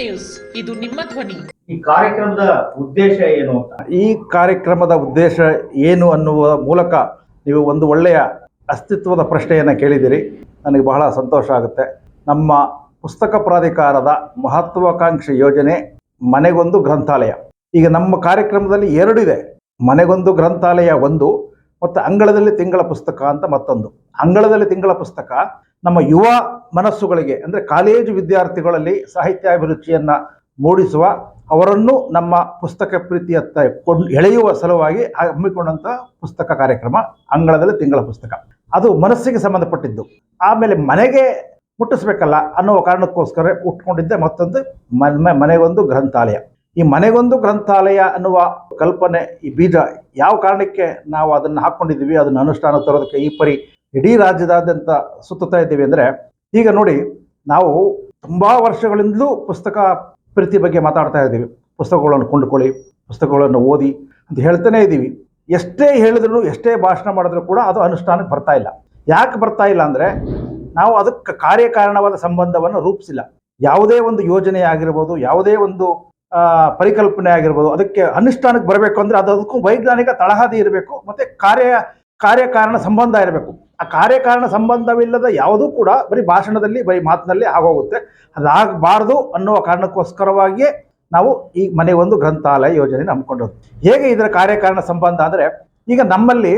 News. ಇದು ನಿಮ್ಮ ಧ್ವನಿ. ಈ ಕಾರ್ಯಕ್ರಮದ ಉದ್ದೇಶ ಏನು ಅಂತ? ಈ ಕಾರ್ಯಕ್ರಮದ ಉದ್ದೇಶ ಏನು ಅನ್ನುವ ಮೂಲಕ ನೀವು ಒಂದು ಒಳ್ಳೆಯ ಅಸ್ತಿತ್ವದ ಪ್ರಶ್ನೆಯನ್ನು ಕೇಳಿದಿರಿ ನನಗೆ ಬಹಳ ಸಂತೋಷ ಆಗುತ್ತೆ. ನಮ್ಮ ಪುಸ್ತಕ ಪ್ರಾಧಿಕಾರದ ಮಹತ್ವಾಕಾಂಕ್ಷಿ ಯೋಜನೆ ಮನೆಗೊಂದು ಗ್ರಂಥಾಲಯ. ಈಗ ನಮ್ಮ ಕಾರ್ಯಕ್ರಮದಲ್ಲಿ ಎರಡು ಇದೆ. ಮನೆಗೊಂದು ಗ್ರಂಥಾಲಯ ಒಂದು ಮತ್ತು ಅಂಗಳದಲ್ಲಿ ತಿಂಗಳ ಪುಸ್ತಕ ಅಂತ ಮತ್ತೊಂದು. ಅಂಗಳದಲ್ಲಿ ತಿಂಗಳ ಪುಸ್ತಕ ನಮ್ಮ ಯುವ ಮನಸ್ಸುಗಳಿಗೆ, ಅಂದರೆ ಕಾಲೇಜು ವಿದ್ಯಾರ್ಥಿಗಳಲ್ಲಿ ಸಾಹಿತ್ಯಾಭಿರುಚಿಯನ್ನು ಮೂಡಿಸುವ ಅವರನ್ನು ನಮ್ಮ ಪುಸ್ತಕ ಪ್ರೀತಿಯತ್ತ ಕೊಂಡು ಎಳೆಯುವ ಸಲುವಾಗಿ ಹಮ್ಮಿಕೊಂಡಂಥ ಪುಸ್ತಕ ಕಾರ್ಯಕ್ರಮ, ಅಂಗಳದಲ್ಲಿ ತಿಂಗಳ ಪುಸ್ತಕ. ಅದು ಮನಸ್ಸಿಗೆ ಸಂಬಂಧಪಟ್ಟಿದ್ದು. ಆಮೇಲೆ ಮನೆಗೆ ಮುಟ್ಟಿಸ್ಬೇಕಲ್ಲ ಅನ್ನುವ ಕಾರಣಕ್ಕೋಸ್ಕರ ಉಟ್ಕೊಂಡಿದ್ದೆ ಮತ್ತೊಂದು ಮನೆ ಮನೆಗೊಂದು ಗ್ರಂಥಾಲಯ. ಈ ಮನೆಗೊಂದು ಗ್ರಂಥಾಲಯ ಅನ್ನುವ ಕಲ್ಪನೆ, ಈ ಬೀಜ ಯಾವ ಕಾರಣಕ್ಕೆ ನಾವು ಅದನ್ನು ಹಾಕ್ಕೊಂಡಿದ್ದೀವಿ ಅದನ್ನು ಅನುಷ್ಠಾನ ತರೋದಕ್ಕೆ ಈ ಪರಿ ಇಡೀ ರಾಜ್ಯದಾದ್ಯಂತ ಸುತ್ತುತ್ತಾ ಇದ್ದೀವಿ ಅಂದರೆ, ಈಗ ನೋಡಿ, ನಾವು ತುಂಬ ವರ್ಷಗಳಿಂದಲೂ ಪುಸ್ತಕ ಪ್ರೀತಿ ಬಗ್ಗೆ ಮಾತಾಡ್ತಾ ಇದ್ದೀವಿ. ಪುಸ್ತಕಗಳನ್ನು ಕೊಂಡುಕೊಳ್ಳಿ, ಪುಸ್ತಕಗಳನ್ನು ಓದಿ ಅಂತ ಹೇಳ್ತಾನೆ ಇದ್ದೀವಿ. ಎಷ್ಟೇ ಹೇಳಿದ್ರು, ಎಷ್ಟೇ ಭಾಷಣ ಮಾಡಿದ್ರು ಕೂಡ ಅದು ಅನುಷ್ಠಾನಕ್ಕೆ ಬರ್ತಾ ಇಲ್ಲ. ಯಾಕೆ ಬರ್ತಾ ಇಲ್ಲ ಅಂದರೆ, ನಾವು ಅದಕ್ಕೆ ಕಾರ್ಯಕಾರಣವಾದ ಸಂಬಂಧವನ್ನು ರೂಪಿಸಿಲ್ಲ. ಯಾವುದೇ ಒಂದು ಯೋಜನೆ ಆಗಿರ್ಬೋದು, ಯಾವುದೇ ಒಂದು ಪರಿಕಲ್ಪನೆ ಆಗಿರ್ಬೋದು, ಅದಕ್ಕೆ ಅನುಷ್ಠಾನಕ್ಕೆ ಬರಬೇಕು ಅಂದರೆ ಅದು ಅದಕ್ಕೂ ವೈಜ್ಞಾನಿಕ ತಳಹದಿ ಇರಬೇಕು, ಮತ್ತು ಕಾರ್ಯ, ಕಾರ್ಯಕಾರಣ ಸಂಬಂಧ ಇರಬೇಕು. ಆ ಕಾರ್ಯಕಾರಣ ಸಂಬಂಧವಿಲ್ಲದ ಯಾವುದೂ ಕೂಡ ಬರೀ ಭಾಷಣದಲ್ಲಿ, ಬರೀ ಮಾತಿನಲ್ಲಿ ಆಗೋಗುತ್ತೆ. ಅದಾಗಬಾರ್ದು ಅನ್ನುವ ಕಾರಣಕ್ಕೋಸ್ಕರವಾಗಿಯೇ ನಾವು ಈ ಮನೆ ಒಂದು ಗ್ರಂಥಾಲಯ ಯೋಜನೆ ನಂಬ್ಕೊಂಡದ್ದು ಹೇಗೆ ಇದರ ಕಾರ್ಯಕಾರಣ ಸಂಬಂಧ ಅಂದರೆ, ಈಗ ನಮ್ಮಲ್ಲಿ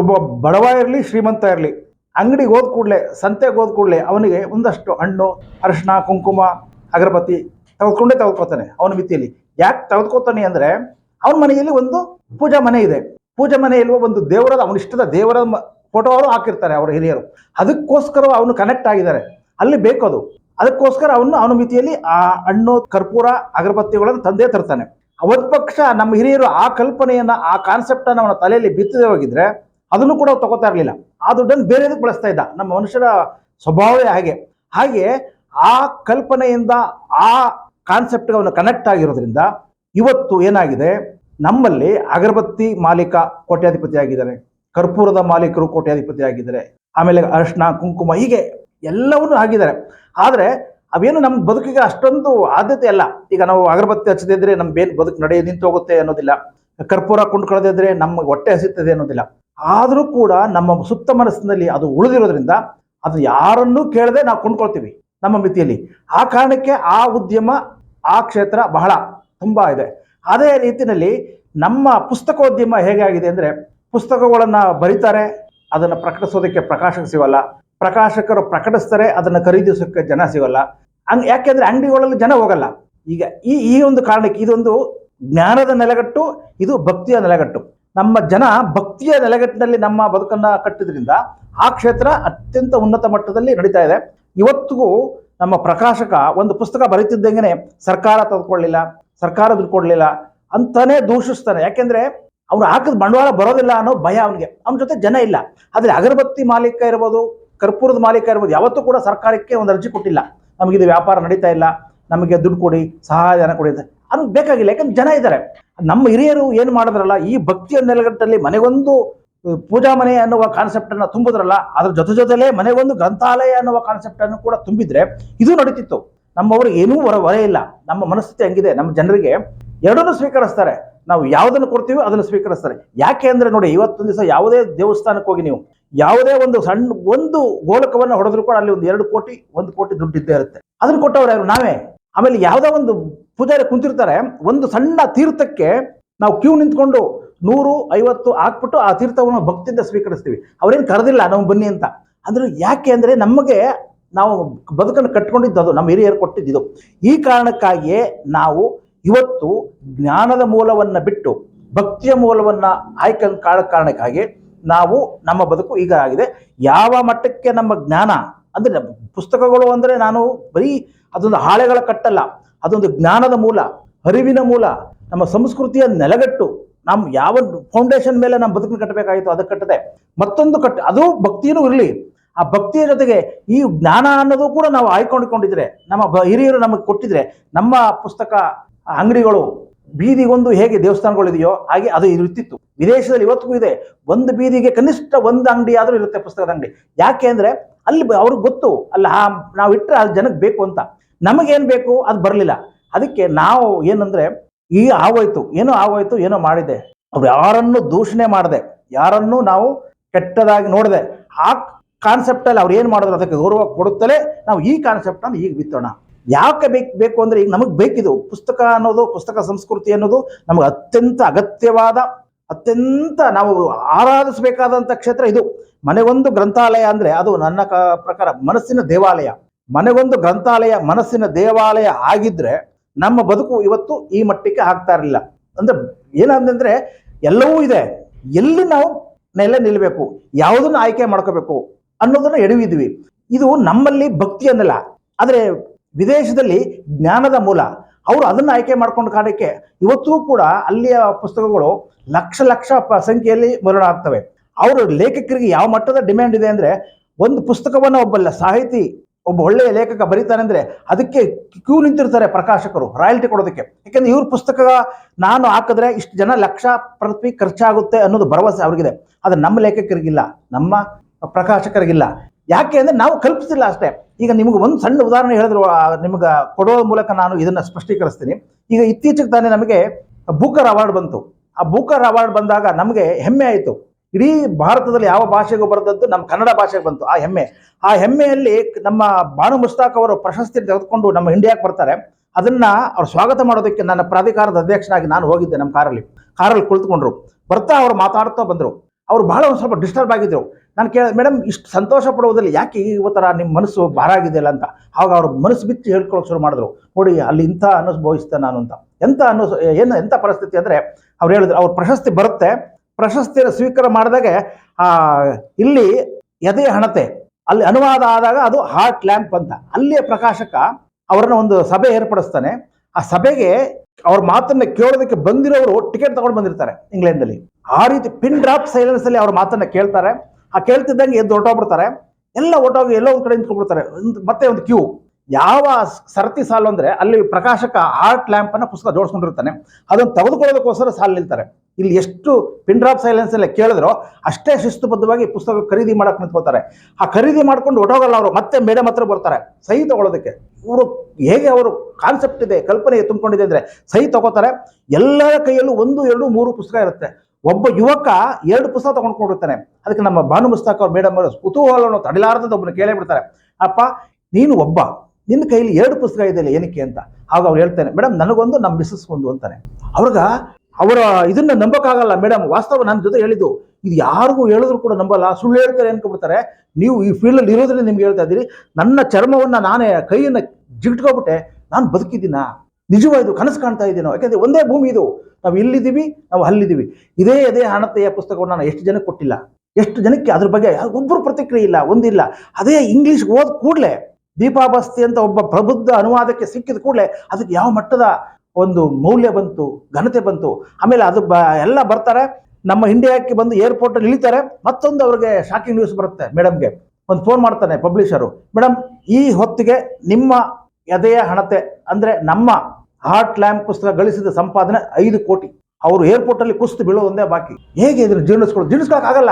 ಒಬ್ಬ ಬಡವ ಇರಲಿ, ಶ್ರೀಮಂತ ಇರಲಿ, ಅಂಗಡಿಗೆ ಹೋದ ಕೂಡಲೇ, ಸಂತೆಗೆ ಹೋದ ಕೂಡಲೇ ಅವನಿಗೆ ಒಂದಷ್ಟು ಹಣ್ಣು ಅರಿಶಿನ ಕುಂಕುಮ, ಅಗರಬತ್ತಿ ತೆಗೆದುಕೊಂಡೇ ತೆಗೆದುಕೊತಾನೆ ಅವನ ಮಿತಿಯಲ್ಲಿ. ಯಾಕೆ ತೆಗೆದುಕೊತಾನೆ ಅಂದರೆ, ಅವನ ಮನೆಯಲ್ಲಿ ಒಂದು ಪೂಜಾ ಮನೆ ಇದೆ. ಪೂಜಾ ಮನೆಯಲ್ಲಿ ಒಂದು ದೇವರದ ಅವನ ಇಷ್ಟದ ದೇವರ ಫೋಟೋ ಅವರು ಹಾಕಿರ್ತಾರೆ ಅವರ ಹಿರಿಯರು. ಅದಕ್ಕೋಸ್ಕರ ಅವನು ಕನೆಕ್ಟ್ ಆಗಿದ್ದಾರೆ. ಅಲ್ಲಿ ಬೇಕದು. ಅದಕ್ಕೋಸ್ಕರ ಅವನು ಅವನ ಮಿತಿಯಲ್ಲಿ ಆ ಹಣ್ಣು ಕರ್ಪೂರ, ಅಗರಬತ್ತಿಗಳನ್ನು ತಂದೇ ತರ್ತಾನೆ. ಅವತ್ ಪಕ್ಷ ನಮ್ಮ ಹಿರಿಯರು ಆ ಕಲ್ಪನೆಯನ್ನ, ಆ ಕಾನ್ಸೆಪ್ಟ್ ಅನ್ನ ಅವನ ತಲೆಯಲ್ಲಿ ಬಿತ್ತದೇ ಹೋಗಿದ್ರೆ ಅದನ್ನು ಕೂಡ ತಗೋತಾ ಇರಲಿಲ್ಲ. ಆ ದುಡ್ಡನ್ನು ಬೇರೆದಕ್ಕೆ ಬಳಸ್ತಾ ಇದ್ದ? ನಮ್ಮ ಮನುಷ್ಯರ ಸ್ವಭಾವವೇ ಹಾಗೆ. ಹಾಗೆ ಆ ಕಲ್ಪನೆಯಿಂದ ಆ ಕಾನ್ಸೆಪ್ಟ್ಗೆ ಅವನು ಕನೆಕ್ಟ್ ಆಗಿರೋದ್ರಿಂದ ಇವತ್ತು ಏನಾಗಿದೆ? ನಮ್ಮಲ್ಲಿ ಅಗರಬತ್ತಿ ಮಾಲೀಕ ಕೋಟ್ಯಾಧಿಪತಿ ಆಗಿದ್ದಾರೆ. ಕರ್ಪೂರದ ಮಾಲೀಕರು ಕೋಟ್ಯಾಧಿಪತಿ ಆಗಿದ್ದಾರೆ ಆಮೇಲೆ ಅರ್ಶನ ಕುಂಕುಮ, ಹೀಗೆ ಎಲ್ಲವನ್ನೂ ಆಗಿದ್ದಾರೆ ಆದರೆ ಅವೇನು ನಮ್ಮ ಬದುಕಿಗೆ ಅಷ್ಟೊಂದು ಆದ್ಯತೆ ಅಲ್ಲ. ಈಗ ನಾವು ಅಗರಬತ್ತಿ ಹಚ್ಚದಿದ್ರೆ ನಮ್ಮ ಬೇನ್ ಬದುಕು ನಡೆಯ ನಿಂತು ಹೋಗುತ್ತೆ ಅನ್ನೋದಿಲ್ಲ. ಕರ್ಪೂರ ಕೊಂಡ್ಕೊಳ್ಳದಿದ್ರೆ ನಮ್ಮ ಹೊಟ್ಟೆ ಹಸಿತದೆ ಅನ್ನೋದಿಲ್ಲ. ಆದರೂ ಕೂಡ ನಮ್ಮ ಸುಪ್ತ ಮನಸ್ಸಿನಲ್ಲಿ ಅದು ಉಳಿದಿರೋದ್ರಿಂದ ಅದು ಯಾರನ್ನೂ ಕೇಳದೆ ನಾವು ಕೊಂಡ್ಕೊಳ್ತೀವಿ ನಮ್ಮ ಮಿತಿಯಲ್ಲಿ. ಆ ಕಾರಣಕ್ಕೆ ಆ ಉದ್ಯಮ, ಆ ಕ್ಷೇತ್ರ ಬಹಳ ತುಂಬ ಇದೆ. ಅದೇ ರೀತಿಯಲ್ಲಿ ನಮ್ಮ ಪುಸ್ತಕೋದ್ಯಮ ಹೇಗಾಗಿದೆ ಅಂದರೆ ಪುಸ್ತಕಗಳನ್ನು ಬರೀತಾರೆ, ಅದನ್ನು ಪ್ರಕಟಿಸೋದಕ್ಕೆ ಪ್ರಕಾಶಕ ಸಿಗಲ್ಲ. ಪ್ರಕಾಶಕರು ಪ್ರಕಟಿಸ್ತಾರೆ, ಅದನ್ನು ಖರೀದಿಸೋಕ್ಕೆ ಜನ ಸಿಗಲ್ಲ. ಹಂಗೆ ಯಾಕೆಂದ್ರೆ ಅಂಗಡಿಗಳಲ್ಲಿ ಜನ ಹೋಗಲ್ಲ. ಈಗ ಈ ಈ ಒಂದು ಕಾರಣಕ್ಕೆ ಇದೊಂದು ಜ್ಞಾನದ ನೆಲೆಗಟ್ಟು, ಇದು ಭಕ್ತಿಯ ನೆಲೆಗಟ್ಟು. ನಮ್ಮ ಜನ ಭಕ್ತಿಯ ನೆಲೆಗಟ್ಟಿನಲ್ಲಿ ನಮ್ಮ ಬದುಕನ್ನ ಕಟ್ಟಿದ್ರಿಂದ ಆ ಕ್ಷೇತ್ರ ಅತ್ಯಂತ ಉನ್ನತ ಮಟ್ಟದಲ್ಲಿ ನಡೀತಾ ಇದೆ. ಇವತ್ತಿಗೂ ನಮ್ಮ ಪ್ರಕಾಶಕ ಒಂದು ಪುಸ್ತಕ ಬರೀತಿದ್ದಂಗೆ ಸರ್ಕಾರ ತೆಗೆದುಕೊಳ್ಳಿಲ್ಲ, ಸರ್ಕಾರ ದುಡ್ಡು ಕೊಡಲಿಲ್ಲ ಅಂತಾನೆ ದೂಷಿಸ್ತಾನೆ. ಯಾಕೆಂದ್ರೆ ಅವ್ನು ಹಾಕಿದ ಬಂಡವಾಳ ಬರೋದಿಲ್ಲ ಅನ್ನೋ ಭಯ ಅವನಿಗೆ. ಅವನ ಜೊತೆ ಜನ ಇಲ್ಲ. ಆದರೆ ಅಗರಬತ್ತಿ ಮಾಲೀಕ ಇರ್ಬೋದು, ಕರ್ಪೂರದ ಮಾಲೀಕ ಇರ್ಬೋದು, ಯಾವತ್ತೂ ಕೂಡ ಸರ್ಕಾರಕ್ಕೆ ಒಂದು ಅರ್ಜಿ ಕೊಟ್ಟಿಲ್ಲ. ನಮಗಿದು ವ್ಯಾಪಾರ ನಡೀತಾ ಇಲ್ಲ, ನಮಗೆ ದುಡ್ಡು ಕೊಡಿ ಸಹಾಯಧನ ಕೊಡಿ ಅಂತ. ಅವ್ನಿಗೆ ಬೇಕಾಗಿಲ್ಲ, ಯಾಕಂದ್ರೆ ಜನ ಇದ್ದಾರೆ ನಮ್ಮ ಹಿರಿಯರು ಏನು ಮಾಡಿದ್ರಲ್ಲ, ಈ ಭಕ್ತಿಯ ನೆಲೆಗಟ್ಟಲ್ಲಿ ಮನೆಗೊಂದು ಪೂಜಾ ಮನೆ ಅನ್ನುವ ಕಾನ್ಸೆಪ್ಟನ್ನು ತುಂಬಿದ್ರಲ್ಲ, ಅದ್ರ ಜೊತೆ ಜೊತೆಲೇ ಮನೆಗೊಂದು ಗ್ರಂಥಾಲಯ ಅನ್ನುವ ಕಾನ್ಸೆಪ್ಟನ್ನು ಕೂಡ ತುಂಬಿದ್ರೆ ಇದು ನಡೀತಿತ್ತು. ನಮ್ಮವ್ರಿಗೆ ಏನೂ ಹೊರ ಹೊರೆ ಇಲ್ಲ. ನಮ್ಮ ಮನಸ್ಥಿತಿ ಹಂಗಿದೆ. ನಮ್ಮ ಜನರಿಗೆ ಎರಡನ್ನೂ ಸ್ವೀಕರಿಸ್ತಾರೆ. ನಾವು ಯಾವುದನ್ನು ಕೊಡ್ತೀವಿ ಅದನ್ನು ಸ್ವೀಕರಿಸ್ತಾರೆ. ಯಾಕೆ ಅಂದರೆ ನೋಡಿ, ಇವತ್ತೊಂದು ದಿವಸ ಯಾವುದೇ ದೇವಸ್ಥಾನಕ್ಕೆ ಹೋಗಿ ನೀವು ಯಾವುದೇ ಒಂದು ಸಣ್ಣ ಒಂದು ಗೋಲಕವನ್ನು ಹೊಡೆದ್ರು ಕೂಡ ಅಲ್ಲಿ ಒಂದು ಎರಡು ಕೋಟಿ, ಒಂದು ಕೋಟಿ ದುಡ್ಡು ಇದ್ದೇ ಇರುತ್ತೆ. ಅದನ್ನು ಕೊಟ್ಟವ್ರು ಯಾರು? ನಾವೇ. ಆಮೇಲೆ ಯಾವುದೋ ಒಂದು ಪೂಜಾರಿ ಕುಂತಿರ್ತಾರೆ, ಒಂದು ಸಣ್ಣ ತೀರ್ಥಕ್ಕೆ ನಾವು ಕ್ಯೂ ನಿಂತ್ಕೊಂಡು ನೂರು, ಐವತ್ತು ಹಾಕ್ಬಿಟ್ಟು ಆ ತೀರ್ಥವನ್ನು ಭಕ್ತಿಯಿಂದ ಸ್ವೀಕರಿಸ್ತೀವಿ. ಅವ್ರೇನು ಕರೆದಿಲ್ಲ, ನಾವು ಬನ್ನಿ ಅಂತ. ಅಂದ್ರೆ ಯಾಕೆ ಅಂದರೆ ನಮಗೆ ನಾವು ಬದುಕನ್ನು ಕಟ್ಕೊಂಡಿದ್ದು ಅದು, ನಮ್ಮ ಹಿರಿಯರು ಕೊಟ್ಟಿದ್ದು ಈ ಕಾರಣಕ್ಕಾಗಿಯೇ ನಾವು ಇವತ್ತು ಜ್ಞಾನದ ಮೂಲವನ್ನ ಬಿಟ್ಟು ಭಕ್ತಿಯ ಮೂಲವನ್ನ ಆಯ್ಕೆ ಕಾಳ ಕಾರಣಕ್ಕಾಗಿ ನಾವು ನಮ್ಮ ಬದುಕು ಈಗ ಆಗಿದೆ. ಯಾವ ಮಟ್ಟಕ್ಕೆ ನಮ್ಮ ಜ್ಞಾನ ಅಂದ್ರೆ ಪುಸ್ತಕಗಳು ಅಂದ್ರೆ ನಾನು ಬರೀ ಅದೊಂದು ಹಾಳೆಗಳ ಕಟ್ಟಲ್ಲ, ಅದೊಂದು ಜ್ಞಾನದ ಮೂಲ, ಅರಿವಿನ ಮೂಲ, ನಮ್ಮ ಸಂಸ್ಕೃತಿಯ ನೆಲೆಗಟ್ಟು ನಮ್ಮ ಯಾವ ಫೌಂಡೇಶನ್ ಮೇಲೆ ನಮ್ಮ ಬದುಕನ್ನು ಕಟ್ಟಬೇಕಾಗಿತ್ತು ಅದಕ್ಕೆ ಕಟ್ಟದೆ. ಮತ್ತೊಂದು ಕಟ್ಟ ಅದು ಭಕ್ತಿಯೂ ಇರಲಿ. ಆ ಭಕ್ತಿಯ ಜೊತೆಗೆ ಈ ಜ್ಞಾನ ಅನ್ನೋದು ಕೂಡ ನಾವು ಆಯ್ಕೊಂಡ್ಕೊಂಡಿದ್ರೆ, ನಮ್ಮ ಹಿರಿಯರು ನಮಗೆ ಕೊಟ್ಟಿದ್ರೆ, ನಮ್ಮ ಪುಸ್ತಕ ಅಂಗಡಿಗಳು, ಬೀದಿಗೊಂದು ಹೇಗೆ ದೇವಸ್ಥಾನಗಳಿದೆಯೋ ಹಾಗೆ ಅದು ಇರುತ್ತಿತ್ತು. ವಿದೇಶದಲ್ಲಿ ಇವತ್ತಿಗೂ ಇದೆ. ಒಂದು ಬೀದಿಗೆ ಕನಿಷ್ಠ ಒಂದು ಅಂಗಡಿ ಆದರೂ ಇರುತ್ತೆ ಪುಸ್ತಕದ ಅಂಗಡಿ. ಯಾಕೆ ಅಂದರೆ ಅಲ್ಲಿ ಅವ್ರಿಗೆ ಗೊತ್ತು, ಅಲ್ಲ ಆ ನಾವು ಇಟ್ಟರೆ ಅದು ಜನಕ್ಕೆ ಬೇಕು ಅಂತ. ನಮಗೇನು ಬೇಕು? ಅದು ಬರಲಿಲ್ಲ. ಅದಕ್ಕೆ ನಾವು ಏನಂದರೆ, ಈ ಆಗೋಯ್ತು ಏನೋ ಆಗೋಯ್ತು ಏನೋ ಮಾಡಿದೆ. ಅವ್ರು ಯಾರನ್ನು ದೂಷಣೆ ಮಾಡಿದೆ. ಯಾರನ್ನು ನಾವು ಕೆಟ್ಟದಾಗಿ ನೋಡಿದೆ. ಆ ಕಾನ್ಸೆಪ್ಟಲ್ಲಿ ಅವ್ರು ಏನು ಮಾಡಿದ್ರು ಅದಕ್ಕೆ ಗೌರವ ಕೊಡುತ್ತಲೇ ನಾವು ಈ ಕಾನ್ಸೆಪ್ಟನ್ನು ಈಗ ಬಿತ್ತೋಣ. ಯಾಕೆ ಬೇಕು ಬೇಕು ಅಂದ್ರೆ ಈಗ ನಮಗೆ ಬೇಕಿದು. ಪುಸ್ತಕ ಅನ್ನೋದು, ಪುಸ್ತಕ ಸಂಸ್ಕೃತಿ ಅನ್ನೋದು ನಮಗೆ ಅತ್ಯಂತ ಅಗತ್ಯವಾದ, ಅತ್ಯಂತ ನಾವು ಆರಾಧಿಸಬೇಕಾದಂಥ ಕ್ಷೇತ್ರ ಇದು. ಮನೆಗೊಂದು ಗ್ರಂಥಾಲಯ ಅಂದ್ರೆ ಅದು ನನ್ನ ಕ, ಪ್ರಕಾರ ಮನಸ್ಸಿನ ದೇವಾಲಯ. ಮನೆಗೊಂದು ಗ್ರಂಥಾಲಯ, ಮನಸ್ಸಿನ ದೇವಾಲಯ ಆಗಿದ್ರೆ ನಮ್ಮ ಬದುಕು ಇವತ್ತು ಈ ಮಟ್ಟಕ್ಕೆ ಆಗ್ತಾ ಇರಲಿಲ್ಲ. ಅಂದ್ರೆ ಏನಂದ್ರೆ ಎಲ್ಲವೂ ಇದೆ. ಎಲ್ಲಿ ನಾವು ನೆಲೆ ನಿಲ್ಲಬೇಕು ಯಾವುದನ್ನು ಆಯ್ಕೆ ಮಾಡ್ಕೋಬೇಕು ಅನ್ನೋದನ್ನ ಎಡವಿದ್ವಿ ಇದು ನಮ್ಮಲ್ಲಿ ಭಕ್ತಿ ಅನ್ನಲ್ಲ. ಆದರೆ ವಿದೇಶದಲ್ಲಿ ಜ್ಞಾನದ ಮೂಲ. ಅವರು ಅದನ್ನು ಆಯ್ಕೆ ಮಾಡ್ಕೊಂಡು ಕಾಣಕ್ಕೆ ಇವತ್ತೂ ಕೂಡ ಅಲ್ಲಿಯ ಪುಸ್ತಕಗಳು ಲಕ್ಷ ಲಕ್ಷ ಪ- ಸಂಖ್ಯೆಯಲ್ಲಿ ಮರಳಾಗ್ತವೆ. ಆಗ್ತವೆ ಅವರು ಲೇಖಕರಿಗೆ ಯಾವ ಮಟ್ಟದ ಡಿಮ್ಯಾಂಡ್ ಇದೆ ಅಂದ್ರೆ ಒಂದು ಪುಸ್ತಕವನ್ನು ಒಬ್ಬಲ್ಲ ಸಾಹಿತಿ, ಒಬ್ಬ ಒಳ್ಳೆಯ ಲೇಖಕ ಬರೀತಾನೆ ಅಂದ್ರೆ ಅದಕ್ಕೆ ಕ್ಯೂ ನಿಂತಿರ್ತಾರೆ ಪ್ರಕಾಶಕರು, ರಾಯಲ್ಟಿ ಕೊಡೋದಕ್ಕೆ. ಯಾಕಂದ್ರೆ ಇವ್ರ ಪುಸ್ತಕ ನಾನು ಹಾಕಿದ್ರೆ ಇಷ್ಟು ಜನ ಲಕ್ಷ ಪ್ರತಿ ಖರ್ಚಾಗುತ್ತೆ ಅನ್ನೋದು ಭರವಸೆ ಅವ್ರಿಗಿದೆ. ಆದರೆ ನಮ್ಮ ಲೇಖಕರಿಗಿಲ್ಲ, ನಮ್ಮ ಪ್ರಕಾಶಕರಿಗಿಲ್ಲ. ಯಾಕೆ ಅಂದ್ರೆ ನಾವು ಕಲ್ಪಿಸಿಲ್ಲ ಅಷ್ಟೇ. ಈಗ ನಿಮಗೆ ಒಂದು ಸಣ್ಣ ಉದಾಹರಣೆ ಹೇಳಿದ್ರು ನಿಮ್ಗೆ ಕೊಡೋ ಮೂಲಕ ನಾನು ಇದನ್ನ ಸ್ಪಷ್ಟೀಕರಿಸ್ತೀನಿ. ಈಗ ಇತ್ತೀಚೆಗೆ ತಾನೇ ನಮಗೆ ಬೂಕರ್ ಅವಾರ್ಡ್ ಬಂತು. ಆ ಬೂಕರ್ ಅವಾರ್ಡ್ ಬಂದಾಗ ನಮಗೆ ಹೆಮ್ಮೆ ಆಯಿತು. ಇಡೀ ಭಾರತದಲ್ಲಿ ಯಾವ ಭಾಷೆಗೂ ಬರೆದದ್ದು ನಮ್ಮ ಕನ್ನಡ ಭಾಷೆಗೆ ಬಂತು, ಆ ಹೆಮ್ಮೆ. ಆ ಹೆಮ್ಮೆಯಲ್ಲಿ ನಮ್ಮ ಬಾನು ಮುಸ್ತಾಕ್ ಅವರು ಪ್ರಶಸ್ತಿ ತೆಗೆದುಕೊಂಡು ನಮ್ಮ ಇಂಡಿಯಾಕ್ಕೆ ಬರ್ತಾರೆ. ಅದನ್ನ ಅವ್ರು ಸ್ವಾಗತ ಮಾಡೋದಕ್ಕೆ ನನ್ನ ಪ್ರಾಧಿಕಾರದ ಅಧ್ಯಕ್ಷನಾಗಿ ನಾನು ಹೋಗಿದ್ದೆ ನಮ್ಮ ಕಾರಲ್ಲಿ. ಕಾರಲ್ಲಿ ಕುಳಿತುಕೊಂಡ್ರು. ಬರ್ತಾ ಅವ್ರು ಮಾತಾಡ್ತಾ ಬಂದರು. ಅವ್ರು ಬಹಳ ಒಂದು ಸ್ವಲ್ಪ ಡಿಸ್ಟರ್ಬ್ ಆಗಿದ್ರು. ನಾನು ಕೇಳ ಮೇಡಮ್ ಇಷ್ಟು ಸಂತೋಷ ಪಡುವುದಿಲ್ಲ ಯಾಕೆ ಈ ಥರ ನಿಮ್ಮ ಮನಸ್ಸು ಭಾರ ಆಗಿದೆಯಲ್ಲ ಅಂತ? ಆವಾಗ ಅವ್ರ ಮನಸ್ಸು ಬಿಚ್ಚಿ ಹೇಳ್ಕೊಳ್ಳೋಕೆ ಶುರು ಮಾಡಿದ್ರು. ನೋಡಿ, ಅಲ್ಲಿ ಇಂಥ ಅನುಭವಿಸ್ತೆ ನಾನು ಅಂತ. ಎಂಥ ಅನು ಏನು ಎಂಥ ಪರಿಸ್ಥಿತಿ ಅಂದರೆ, ಅವ್ರು ಹೇಳಿದ್ರು, ಅವ್ರ ಪ್ರಶಸ್ತಿ ಬರುತ್ತೆ. ಪ್ರಶಸ್ತಿಯನ್ನು ಸ್ವೀಕಾರ ಮಾಡಿದಾಗ ಇಲ್ಲಿ ಎದೆ ಹಣತೆ. ಅಲ್ಲಿ ಅನುವಾದ ಆದಾಗ ಅದು ಹಾರ್ಟ್ ಲ್ಯಾಂಪ್ ಅಂತ. ಅಲ್ಲಿಯ ಪ್ರಕಾಶಕ ಅವರನ್ನ ಒಂದು ಸಭೆ ಏರ್ಪಡಿಸ್ತಾನೆ. ಆ ಸಭೆಗೆ ಅವ್ರ ಮಾತನ್ನ ಕೇಳೋದಕ್ಕೆ ಬಂದಿರೋರು ಟಿಕೆಟ್ ತಗೊಂಡು ಬಂದಿರ್ತಾರೆ ಇಂಗ್ಲೆಂಡಲ್ಲಿ. ಆ ರೀತಿ ಪಿನ್ ಡ್ರಾಪ್ ಸೈಲೆನ್ಸ್ ಅಲ್ಲಿ ಅವ್ರ ಮಾತನ್ನ ಕೇಳ್ತಾರೆ. ಆ ಕೇಳ್ತಿದ್ದಂಗೆ ಎದ್ದು ಹೊರಟೋಗ್ಬಿಡ್ತಾರೆ. ಎಲ್ಲ ಹೊರಟೋಗಿ ಎಲ್ಲೋ ಒಂದು ಕಡೆ ನಿಂತ್ಕೊಂಡ್ಬಿಡ್ತಾರೆ. ಮತ್ತೆ ಒಂದು ಕ್ಯೂ ಯಾವ ಸರತಿ ಸಾಲು ಅಂದ್ರೆ ಅಲ್ಲಿ ಪ್ರಕಾಶಕ ಆರ್ಟ್ ಲ್ಯಾಂಪ್ ಅನ್ನ ಪುಸ್ತಕ ಜೋಡಿಸ್ಕೊಂಡಿರ್ತಾನೆ. ಅದನ್ನು ತೆಗೆದುಕೊಳ್ಳೋದಕ್ಕೋಸ್ಕರ ಸಾಲು ನಿಲ್ತಾರೆ. ಇಲ್ಲಿ ಎಷ್ಟು ಪಿನ್ ಸೈಲೆನ್ಸ್ ಎಲ್ಲ ಕೇಳಿದ್ರೋ ಅಷ್ಟೇ ಶಿಸ್ತುಬದ್ಧವಾಗಿ ಪುಸ್ತಕ ಖರೀದಿ ಮಾಡಕ್ಕೆ ನಿಂತ್ಕೋತಾರೆ ಆ ಖರೀದಿ ಮಾಡ್ಕೊಂಡು ಹೊಟ್ಟೋಗಲ್ಲ ಅವರು, ಮತ್ತೆ ಮೇಡಮ್ ಹತ್ರ ಬರ್ತಾರೆ. ಸಹಿ ತಗೊಳ್ಳೋದಕ್ಕೆ. ಇವರು ಹೇಗೆ ಅವರು ಕಾನ್ಸೆಪ್ಟ್ ಇದೆ ಕಲ್ಪನೆ ತುಂಬಿಕೊಂಡಿದೆ ಅಂದ್ರೆ ಸಹಿ ತಗೋತಾರೆ ಎಲ್ಲರ ಕೈಯಲ್ಲೂ ಒಂದು, ಎರಡು, ಮೂರು ಪುಸ್ತಕ ಇರುತ್ತೆ. ಒಬ್ಬ ಯುವಕ ಎರಡು ಪುಸ್ತಕ ತಗೊಂಡ್ಕೊಂಡಿರ್ತಾನೆ ಅದಕ್ಕೆ ನಮ್ಮ ಭಾನು ಮುಸ್ತಾಕ್ ಅವ್ರ ಮೇಡಮ್ ಅವರು ಕುತೂಹಲವನ್ನು ತಡಿಲಾರದಂತ ಒಬ್ಬನ ಕೇಳೇ ಬಿಡ್ತಾರೆ. ಅಪ್ಪ, ನೀನು ಒಬ್ಬ. ನಿನ್ನ ಕೈಲಿ ಎರಡು ಪುಸ್ತಕ ಇದೆಯಲ್ಲ ಏನಕ್ಕೆ ಅಂತ. ಆಗ ಅವ್ರು ಹೇಳ್ತಾನೆ ಮೇಡಮ್ ನನಗೊಂದು, ನಮ್ಮ ಮಿಸ್ಸಸ್ ಒಂದು, ಅಂತಾನೆ. ಅವ್ರಿಗ ಅವರ ಇದನ್ನ ನಂಬಕ್ಕಾಗಲ್ಲ ಮೇಡಮ್ ವಾಸ್ತವ ನನ್ನ ಜೊತೆ ಹೇಳಿದ್ದು. ಇದು ಯಾರಿಗೂ ಹೇಳಿದ್ರು ಕೂಡ ನಂಬಲ್ಲ. ಸುಳ್ಳು ಹೇಳ್ತಾರೆ ಅನ್ಕೊಬಿಡ್ತಾರೆ ನೀವು ಈ ಫೀಲ್ಡಲ್ಲಿ ಇರೋದ್ರಿಂದ ನಿಮ್ಗೆ ಹೇಳ್ತಾ ಇದ್ದೀರಿ. ನನ್ನ ಚರ್ಮವನ್ನ ನಾನೇ ಕೈಯನ್ನ ಜಿಗಿಟ್ಕೋಬಿಟ್ಟೆ. ನಾನು ಬದುಕಿದ್ದೀನಾ? ನಿಜವಾಯ್ತು ಕನಸು ಕಾಣ್ತಾ ಇದ್ದೀನೋ ಯಾಕಂದ್ರೆ ಒಂದೇ ಭೂಮಿ ಇದು. ನಾವು ಇಲ್ಲಿದ್ದೀವಿ ನಾವು ಅಲ್ಲಿದ್ದೀವಿ. ಇದೇ ಅದೇ ಹಣತೆಯ ಪುಸ್ತಕವನ್ನು ನಾನು ಎಷ್ಟು ಜನಕ್ಕೆ ಕೊಟ್ಟಿಲ್ಲ? ಎಷ್ಟು ಜನಕ್ಕೆ? ಅದ್ರ ಬಗ್ಗೆ ಒಬ್ಬರು ಪ್ರತಿಕ್ರಿಯೆ ಇಲ್ಲ, ಒಂದಿಲ್ಲ. ಅದೇ ಇಂಗ್ಲೀಷ್ ಓದ್ ಕೂಡಲೇ ದೀಪಾಬಸ್ತಿ ಅಂತ ಒಬ್ಬ ಪ್ರಬುದ್ಧ ಅನುವಾದಕ್ಕೆ ಸಿಕ್ಕಿದ ಕೂಡಲೇ, ಅದಕ್ಕೆ ಯಾವ ಮಟ್ಟದ ಒಂದು ಮೌಲ್ಯ ಬಂತು, ಘನತೆ ಬಂತು? ಆಮೇಲೆ ಅದು ಬ, ಎಲ್ಲ ಬರ್ತಾರೆ. ನಮ್ಮ ಇಂಡಿಯಾಕ್ಕೆ ಬಂದು ಏರ್ಪೋರ್ಟ್ ಇಳಿತಾರೆ. ಮತ್ತೊಂದು ಅವ್ರಿಗೆ ಶಾಕಿಂಗ್ ನ್ಯೂಸ್ ಬರುತ್ತೆ ಮೇಡಮ್ಗೆ ಒಂದು ಫೋನ್ ಮಾಡ್ತಾನೆ ಪಬ್ಲಿಷರು ಮೇಡಮ್ ಈ ಹೊತ್ತಿಗೆ ನಿಮ್ಮ ಎದೆಯ ಹಣತೆ, ಅಂದ್ರೆ ನಮ್ಮ ಹಾರ್ಟ್ ಲ್ಯಾಂಪ್ ಪುಸ್ತಕ ಗಳಿಸಿದ ಸಂಪಾದನೆ ಐದು ಕೋಟಿ. ಅವರು ಏರ್ಪೋರ್ಟ್ ಅಲ್ಲಿ ಕುಸ್ತು ಬೀಳೋದೊಂದೇ ಬಾಕಿ. ಹೇಗೆ ಇದ್ರ ಜೀರ್ಣಿಸ್ಕೊಳ್ಳೋದು? ಜೀರ್ಣಿಸ್ಕೊಳಕ್ ಆಗಲ್ಲ.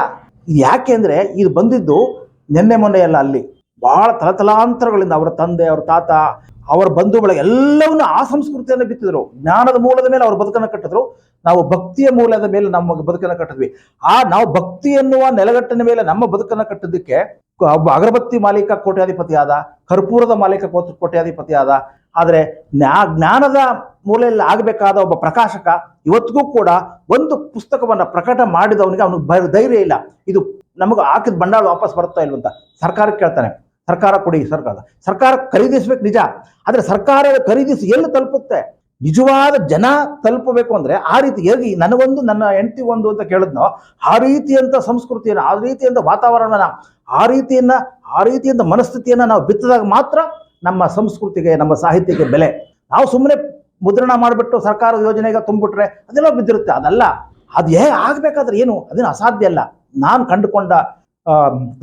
ಇದು ಯಾಕೆ ಅಂದ್ರೆ ಇದು ಬಂದಿದ್ದು ನಿನ್ನೆ ಮೊನ್ನೆ ಅಲ್ಲ ಅಲ್ಲಿ. ಬಹಳ ತಲತಲಾಂತರಗಳಿಂದ ಅವರ ತಂದೆ, ಅವರ ತಾತ, ಅವರ ಬಂಧು ಬಳಗ ಎಲ್ಲವನ್ನೂ ಆ ಸಂಸ್ಕೃತಿಯನ್ನು ಬಿತ್ತಿದ್ರು. ಜ್ಞಾನದ ಮೂಲದ ಮೇಲೆ ಅವ್ರ ಬದುಕನ್ನು ಕಟ್ಟಿದ್ರು. ನಾವು ಭಕ್ತಿಯ ಮೂಲದ ಮೇಲೆ ನಮ್ಮ ಬದುಕನ್ನು ಕಟ್ಟಿದ್ವಿ. ಆ ನಾವು ಭಕ್ತಿ ಎನ್ನುವ ನೆಲಗಟ್ಟಿನ ಮೇಲೆ ನಮ್ಮ ಬದುಕನ್ನು ಕಟ್ಟಿದ್ದಕ್ಕೆ ಅಗರಬತ್ತಿ ಮಾಲೀಕ ಕೋಟ್ಯಾಧಿಪತಿ ಆದ ಕರ್ಪೂರದ ಮಾಲೀಕ ಕೋಟ್- ಕೋಟ್ಯಾಧಿಪತಿ ಆದ ಆದರೆ ಜ್ಞಾ, ಜ್ಞಾನದ ಮೂಲೆಯಲ್ಲಿ ಆಗಬೇಕಾದ ಒಬ್ಬ ಪ್ರಕಾಶಕ ಇವತ್ತಿಗೂ ಕೂಡ ಒಂದು ಪುಸ್ತಕವನ್ನು ಪ್ರಕಟ ಮಾಡಿದವನಿಗೆ ಅವನಿಗೆ ಧೈರ್ಯ ಇಲ್ಲ. ಇದು ನಮಗೆ ಹಾಕಿದ ಬಂಡವಾಳ ವಾಪಸ್ ಬರುತ್ತಾ ಇಲ್ವಂತ ಸರ್ಕಾರಕ್ಕೆ ಕೇಳ್ತಾನೆ. ಸರ್ಕಾರ ಕೊಡಿ, ಸರ್ಕಾರ. ಸರ್ಕಾರ ಖರೀದಿಸ್ಬೇಕು ನಿಜ. ಆದರೆ ಸರ್ಕಾರ ಖರೀದಿಸಿ ಎಲ್ಲಿ ತಲುಪುತ್ತೆ? ನಿಜವಾದ ಜನ ತಲುಪಬೇಕು ಅಂದರೆ ಆ ರೀತಿ ಹೇಗೆ ನನಗೊಂದು, ನನ್ನ ಹೆಂಡತಿ ಒಂದು ಅಂತ ಕೇಳಿದ್ನೋ, ಆ ರೀತಿಯಂಥ ಸಂಸ್ಕೃತಿಯನ್ನು, ಆ ರೀತಿಯಂಥ ವಾತಾವರಣನ ಆ ರೀತಿಯನ್ನ, ಆ ರೀತಿಯಿಂದ ಮನಸ್ಥಿತಿಯನ್ನು ನಾವು ಬಿತ್ತದಾಗ ಮಾತ್ರ ನಮ್ಮ ಸಂಸ್ಕೃತಿಗೆ, ನಮ್ಮ ಸಾಹಿತ್ಯಕ್ಕೆ ಬೆಲೆ. ನಾವು ಸುಮ್ಮನೆ ಮುದ್ರಣ ಮಾಡಿಬಿಟ್ಟು ಸರ್ಕಾರದ ಯೋಜನೆಗೆ ತುಂಬಿಟ್ರೆ ಅದೆಲ್ಲ ಬಿದ್ದಿರುತ್ತೆ. ಅದಲ್ಲ, ಅದು ಹೇಗೆ ಆಗ್ಬೇಕಾದ್ರೆ ಏನು? ಅದೇನು ಅಸಾಧ್ಯ ಅಲ್ಲ. ನಾನು ಕಂಡುಕೊಂಡ